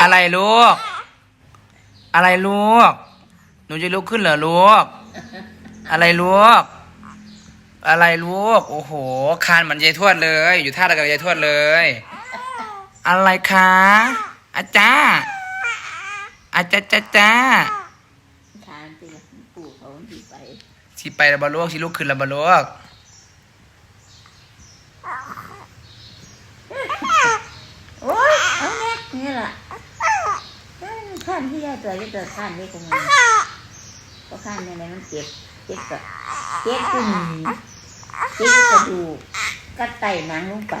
อะไรลูก อะไรลูก หนูจะลุกขึ้นเหรอลูก อะไรลูก อะไรลูก โอ้โห คานเหมือนยายทวดเลย อยู่ท่าเดียวกับยายทวดเลย อะไรคะอาจารย์อาจารย์จ้าจ้าทานสิล่ะปู่เขาสิไปสิไปแล้วบลูกสิลุกขึ้นแล้วบลูกโอ้ยเอาแน่นี่ล่ะ ข้านที่ยายตัวยี่ตัวข้านนี่ก็มีก็ข้านอะไรมันเจ็บเจ็บก็เจ็บขึ้นเจ็บกระดูกก็ไตหนังลงไป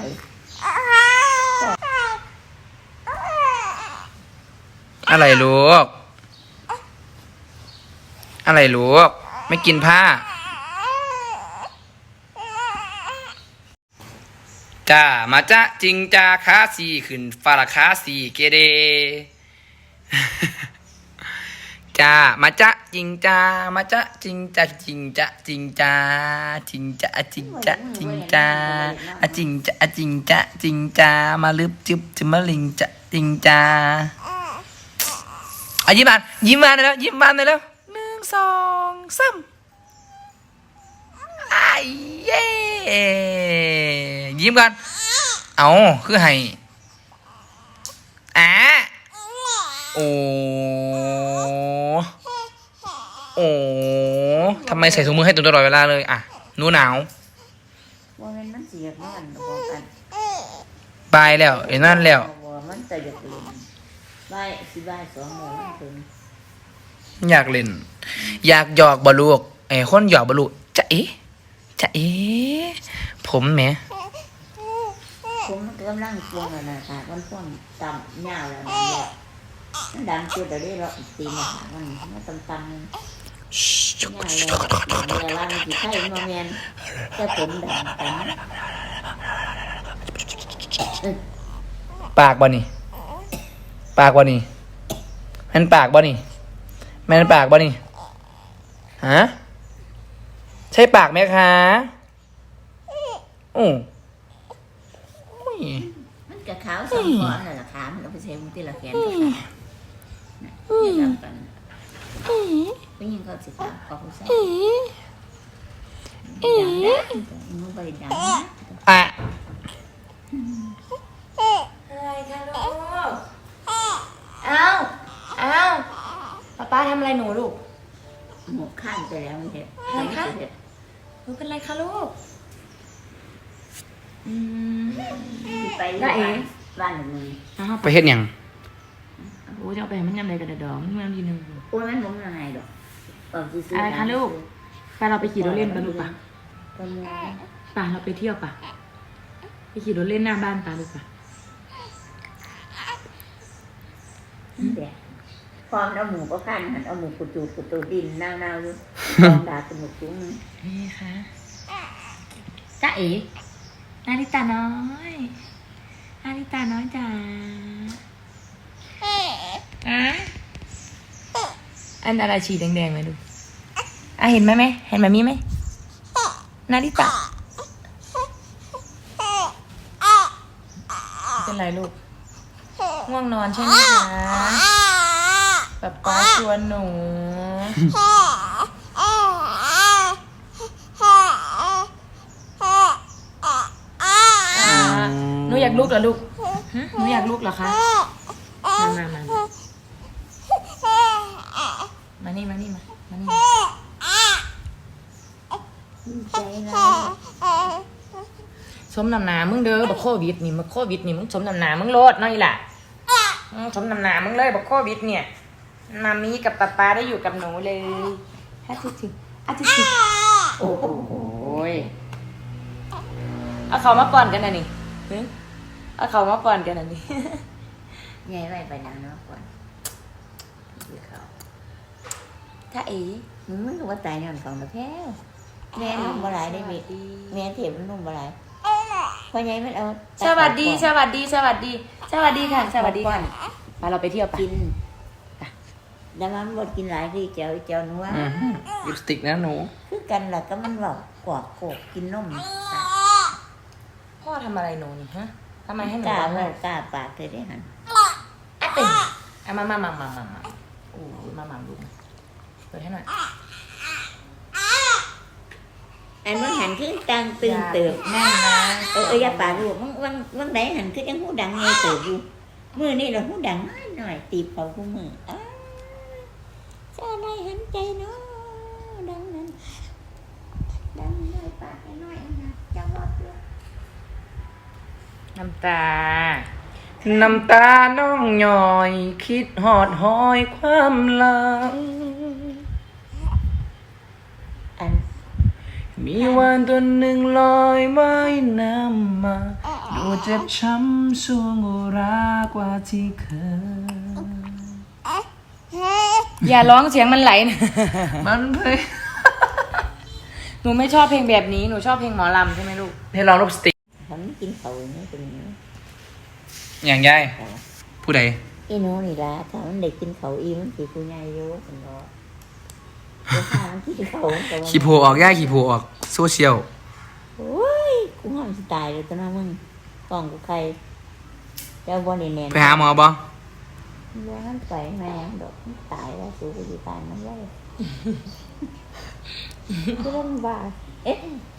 อะไรลูก อะไรลูก ไม่กินผ้า จ้า มาจ้าจริงจ้าค้าสีขึ้นฟาราค้าสีเกเด จ้ามาจ้าจริงจ้ามาจ้าจริงจ้าจริงจ้าจริงจ้าจริงจ้าจริงจ้าจริงจ้าจริงจ้าจริงจ้าจริงจ้ามาลึบจึบจึมาลิงจ้าจริงจ้าอะยิ้มอ่านยิ้มมาได้แล้วยิ้มมาได้แล้วหนึ่งสองสามไอ้เย่ยิ้มกันเอาคือให้อะ โอ้โอ้ทำไมใส่ถุงมือให้ตัวตลอดเวลาเลยอะหนูหนาวว่ามันมันเสียงอนบอกกันบายแล้วไอ้นั่นแล้วว่ามันจะอยากเล่นบ่ายสิบ่ายสองโมงมันถึงอยากเล่น อยากหยอกบอลูกไอ้คนหยอกบอลูกจะเอ๊ะจะเอ๊ะผมแหมผมมันกำลังพวงอะนะค่ะมันพวงต่ำยาวแล้วนะเนี่ยมัน ดันตัวเดี๋ยวนี้เราตีมาหามันมันต่ำต่ำยาวแล้วเวลามันสิไข่มาแมนแต่ผมดันกันปากบ่นี่ ปากบ่นี่แม่นปากบ่นี่แม่นปากบ่นี่ฮะใช่ปากไหมคะอืออุ้ยมันกะขาวสองขอนน่ะล่ะขามันก็ไปใช้มันที่ละแขน ก็ขาน่ะนี่ทำกันไม่ยิงเขาสิขาเขาผู้ชายดังนะมันไปดังนะอะอะไรคะลูกเอาเอาป้าป้าทำอะไรหนูลูกหมกข้านไปแล้วมันเห็ดอะไรคะเห็ดหนูเป็นไรคะลูกอืมไปได้เอ๋บ้านหนึ่งมือเอาไปเฮ็ดยัง โอ้จะเอาไปให้มันยำอะไรกันเดอมันมันทีหนึ่งโอ้ยมันบ่มีอะไรดอกเอาซื้อๆอะไรคะลูกไปเราไปขี่รถเล่นปะลูกปะก็มีป่ะเราไปเที่ยวปะไปขี่รถเล่นหน้าบ้านปะลูกปะแดดพร้อมเอาหมูก็ข้านหันเอาหมูกุจูดกุตูดินนาวๆอยู่พร้อมด่าสมุกจุ้งนี่ค่ะจ้าเอ๋นาริตาน้อยนาริตาน้อยจ๋าอะ อันอะไรฉีดแดงๆเลยดูอะเห็นไหมไหมเห็นแบบนี้ไหมนาริตาเป็นไรลูกง่วงนอนใช่ไหมคะป๊าป๊าชวนหนูอ่าหนูอยากลุกเหรอลูกฮะหนูอยากลุกเหรอคะมามามา มานี่มานี่มามานี่ใจร้ายสมนำหนามึงเด้อบักโควิดนี่บักโควิดนี่มึงสมนำหนามึงโลดน้อยล่ะอืมสมนำหนามึงเลยบักโควิดเนี่ยมามีกับป๊าป๊าได้อยู่กับหนูเลยฮัททิฮัททิโอ้โหยเอาเขามาป้อนกันนะนี่หึเอาเขามาป้อนกันนะนี่ยายไว้ไปนางเนาะก่อนดูเขา ถ้าเอ๋มึงก็ว่าตายนอนของตะแพ้วแม่นุ่มบ่หลายได้เบิแม่เถียมันนุ่มบ่หลายพอไงมันเอาสวัสดีสวัสดีสวัสดีสวัสดีค่ะสวัสดีค่ะไปเราไปเที่ยวปะกินแล้วมันบดกินหลายที่เจ้าเจ้านัวอืมลิปสติกนะหนูคือกันล่ะก็มันบอกกวากโขกกินนมพ่อทำอะไรหนูนี่ฮะทำไมให้หนูกล้าร้องไห้เว่ากล้าปากเธอได้หันอะเต็มอะมามามามามามาโอ้ยมามาดู เปิดให้หน่อยอันมันหันขึ้นตังตึงเติบแน่นนะเออเอออย่าปากลูกมันมันมันไหนหันขึ้นยังหูดังไงเติบอยู่มือนี่เราหูดังน้อยหน่อยตีเผาคู่มืออ้าวจะได้หันใจเนาะดังนั้นดังน้อยปากน้อยนะจะบอกเลยน้ำตาน้ำตาน้องย่อย คิดหอดหอยความหลัง อัน มีวันตัวหนึ่งลอยว่ายน้ำมาดูเจ็บช้ำช่วงอุรากว่าที่เคยอย่าร้องเสียงมันไหลนะ มันเพลงหนูไม่ชอบเพลงแบบนี้ หนูชอบเพลงหมอลำใช่ไหมลูก ให้ลองลบสติกทำกินเขาอย่างนี้เป็นอย่างนี้อย่างยายผู้ใดอีโน่นี่ละถ้ามันได้กินเขาอีมันสิผู้ใหญ่อยู่เป็นรอ ขาแต่ว่าขี่โพออกย่ายขี่โพออกโซเชียลโอ้ยกูห้ามสิตายเลยตัวน้ามึงกล่องกูใครเจ้าบอลนี่แน่นไปหาหมอบ่บ่ทันไปแม่ดอกมันตายแล้วสูกูสิตายมันไว้กูลำบากเอ๊ะ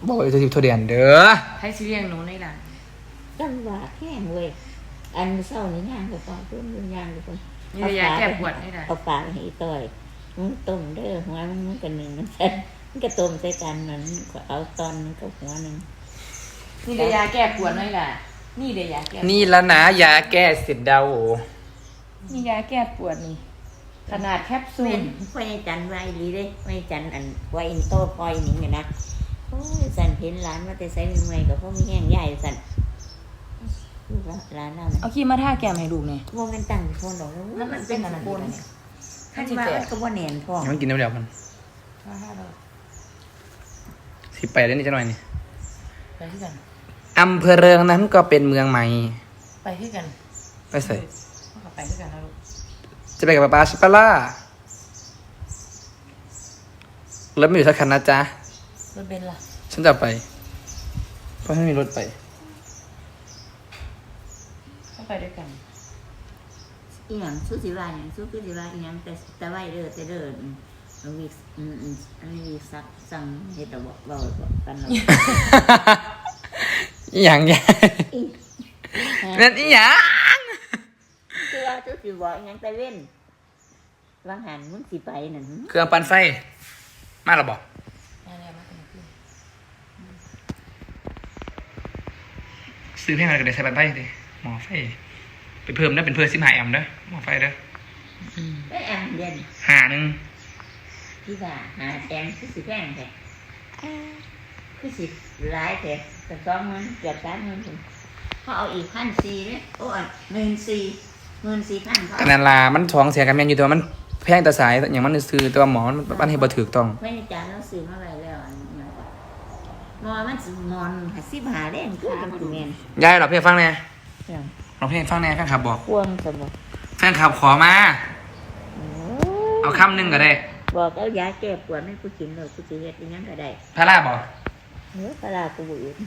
บอกว่าจะทิบโทเดียนเด้อให้ซีเรียงหนูในหลังลำบากแห้งเว้ยอันเศร้านี่ย่างไปก่อนเพิ่นอยู่ย่างไปก่อนนี่ระยะแก้ปวดนี่แหละเอาปากให้อีต่อย มึงต้มเด้อหัวมึงมันก็หนึ่งมันใส่มันก็ต้มใส่กันมันก็เอาตอนมันก็หัวหนึ่งนี่ระยะแก้ปวดนี่แหละนี่ระยะแก้ปวดนี่ละนะยาแก้เสร็จเดานี่ยาแก้ปวดนี่ ขนาดแคปซูแม่ลนไฟจันไว้ดีเลยไฟจันอันไว้อินโต้ปล่อยหนิงเนี่ยนะโอ้ยสันเห็นร้านว่าแต่ใส่เมื่อยๆกับพวกมีแห้งใหญ่สันลูกร้านเราเนี่ยเอาขี้มาท่าแก้มให้ลูกเนี่ยวงกันตั้งโคนดอกนั่นมันเป็นอันนั้นโคดีนนะเนี่ยขั้นว่ามันก็ว่าแหนนพ่อยังไม่กินน้ำเดียวกันท่าท่าเราสิไปได้นี่จะหน่อยนี่ไปที่กัน อำเภอเริงนั้นก็เป็นเมืองใหม่ไปที่กันไปใส่เอาไปที่กันนะลูกจะไปกับป๊าป๊าใช่ปะล่ะรถไม่อยู่สักคันนะจ๊ะ รถเบนซ์ล่ะฉันจะไป เพราะไม่มีรถไป ก็ไปด้วยกัน อีหยังสู้สิว่าอย่างสู้คือสิว่าอีหยังแต่แต่ไว้เด้อแต่เด้ออืมมันมีอืมอืมอันนี้สักสั่งเฮ็ดเอาบอกเว้าบอกกันเนาะอหย่างยายอีฮะนั่นอีหยังคือว่าสู้สิบอกอีหยังแต่เว้นวางหันมึงสิไปนั่นเครื่องปั่นไฟ มาหรอบอกมาแล้วมาเป็นพี่ซื้อให้มันก็ได้ใส่ปั่นไฟดิหมอไฟ ไปเพิ่มนะเป็นเพิ่มสิบห้าแอมป์เด้อหมอไฟเด้อได้แอมเด่นหาหนึ่งที่ว่าหาแอมคือสิแพงแท้คือสิหลายแท้แต่สองหมื่นเกือบสามหมื่นพุ่นเขาเอาอีกพันสี่เลยโอ้อันหมื่นสี่หมื่นสี่พันเขาแต่นันลามันท้องเสียกันแมนอยู่แตัวามันแพงแต่สายอย่างมันซื้อแตัวาหมอมันมันให้บ่ถือต้องไม่ในจานเราซื้อมาไว้แล้วอันนี้มอมันสิมอนหาสิบหาเล่นคือกันเงินยายเราเพลงฟังแน่ เราเพลงฟังแน่แฟนคลับบอก ควงสมบัติแฟนคลับขอมา เอาคำหนึ่งก็ได้บอกเอายาแก้ปวดไม่กูกินเลยกูสิเฮ็ดอีหยังก็ได้พระราบอกเนื้อปลาร้ากูบ่อื่น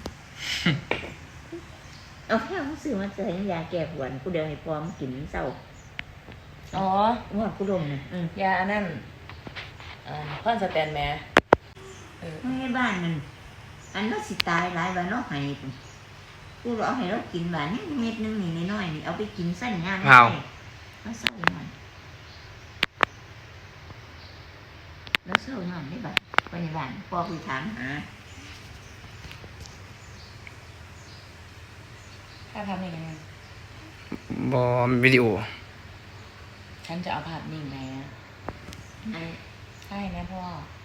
เอาแค่มึงซื้อมาใส่ยาแก้ปวดกูเดินให้พร้อมกินเศร้าอ๋อว่ากูดมน่ะอืมยาอันนั้นอ่าคอนสแตนแมร์เออไม่ให้บ้านมันอันนั้นสิตายหลายบาเนาะให้ พุ่นกูรเอาให้เรากินบานี่เม็ดหนึงนี่น้อยๆนี่เอาไปกินสั้นยามเอาเศร้าหน่อยแล้วเศร้าหน่อยได้บัดพยาบาลพอคุยถามหาถ้าทำยังไงบอวิดีโอ ฉันจะเอาภาพนิ่งไหมอะไอ้ใช่นะพ่ออ